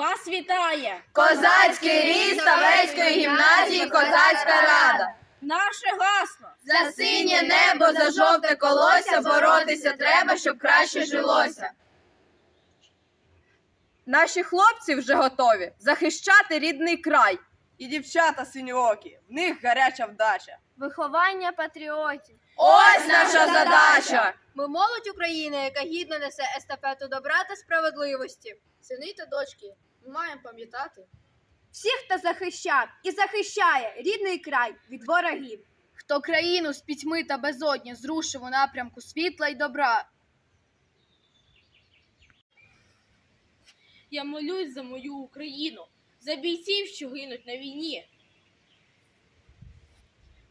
Вас вітає Козацький ріст Ставецької гімназії Козацька рада. наше гасло. За синє небо, за жовте колося боротися треба, щоб краще жилося. Наші хлопці вже готові захищати рідний край. І дівчата синьоокі, в них гаряча вдача. Виховання патріотів. Ось наша задача. Ми молодь України, яка гідно несе естафету добра та справедливості. Сини та дочки, ми маємо пам'ятати. Всіх, хто захищав і захищає рідний край від ворогів. Хто країну з пітьми та безодні зрушив у напрямку світла й добра. Я молюсь за мою Україну, за бійців, що гинуть на війні.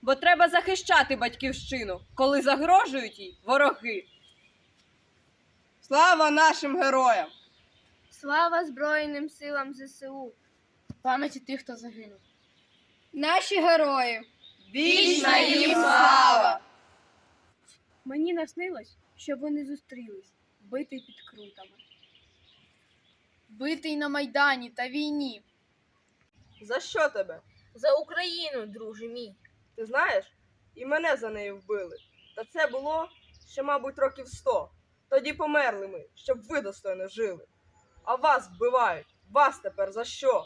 Бо треба захищати батьківщину, коли загрожують їй вороги. Слава нашим героям! Слава Збройним силам ЗСУ. Пам'яті тих, хто загинув. Наші герої. Вічна їм слава! Мені наснилось, що вони зустрілись, битий під крутами. Битий на Майдані та війні. За що тебе? За Україну, друже мій. Ти знаєш? І мене за нею вбили. Та це було ще, мабуть, років сто. Тоді померли ми, щоб ви достойно жили. А вас вбивають. Вас тепер за що?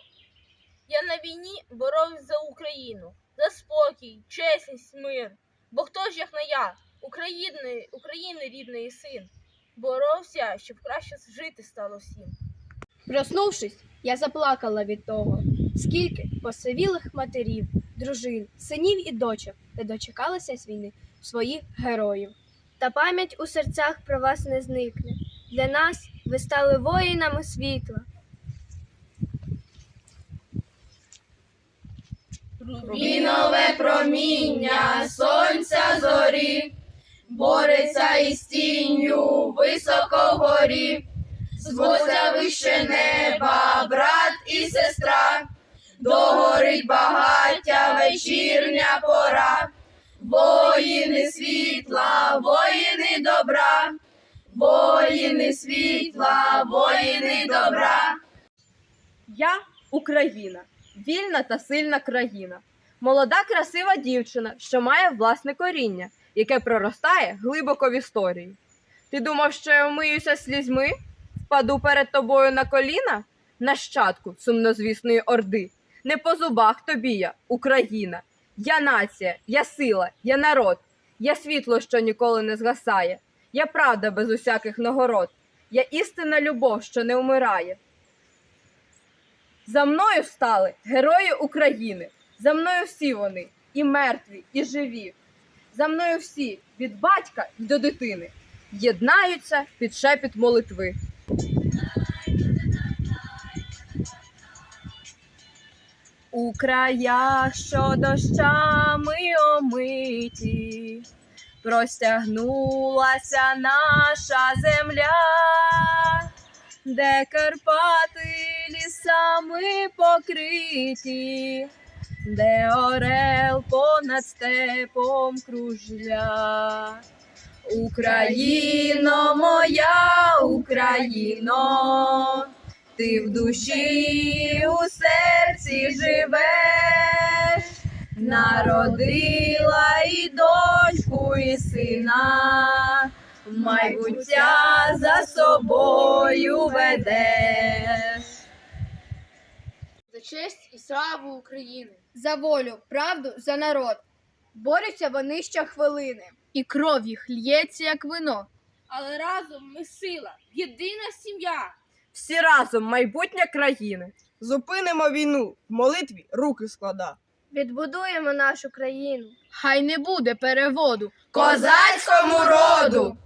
Я на війні боровся за Україну, за спокій, чесність, мир. Бо хто ж як не я, України, України рідний син, боровся, щоб краще жити стало всім. Проснувшись, я заплакала від того, скільки посивілих матерів, дружин, синів і дочок не дочекалися з війни своїх героїв. Та пам'ять у серцях про вас не зникне. Для нас ви стали воїнами світла. Рубінове проміння сонця зорі, бореться із тінню високо вгорі, звозя вище неба, брат і сестра, догорить багаття вечірня пора, воїни світла, воїни добра, воїни світла, воїни добра. Я Україна, вільна та сильна країна. Молода, красива дівчина, що має власне коріння, яке проростає глибоко в історії. Ти думав, що я вмиюся слізьми? Впаду перед тобою на коліна? Нащадку сумнозвісної орди. Не по зубах тобі я, Україна. Я нація, я сила, я народ, я світло, що ніколи не згасає. Я правда без усяких нагород. Я істинна любов, що не вмирає. За мною стали герої України. За мною всі вони, і мертві, і живі. За мною всі від батька й до дитини єднаються під шепіт молитви. У краях, що дощами омиті, простягнулася наша земля де Карпати лісами покриті, де орел понад степом кружля. Україно, моя Україно, ти в душі у серці живеш, народила і дочку, і сина майбуття за собою ведеш. За честь і славу України. За волю, правду, за народ. Борються вони щохвилини. І кров їх л'ється, як вино. Але разом ми сила, єдина сім'я. Всі разом майбутнє країни. Зупинимо війну, в молитві руки склада. Відбудуємо нашу країну. Хай не буде переводу. Козацькому роду!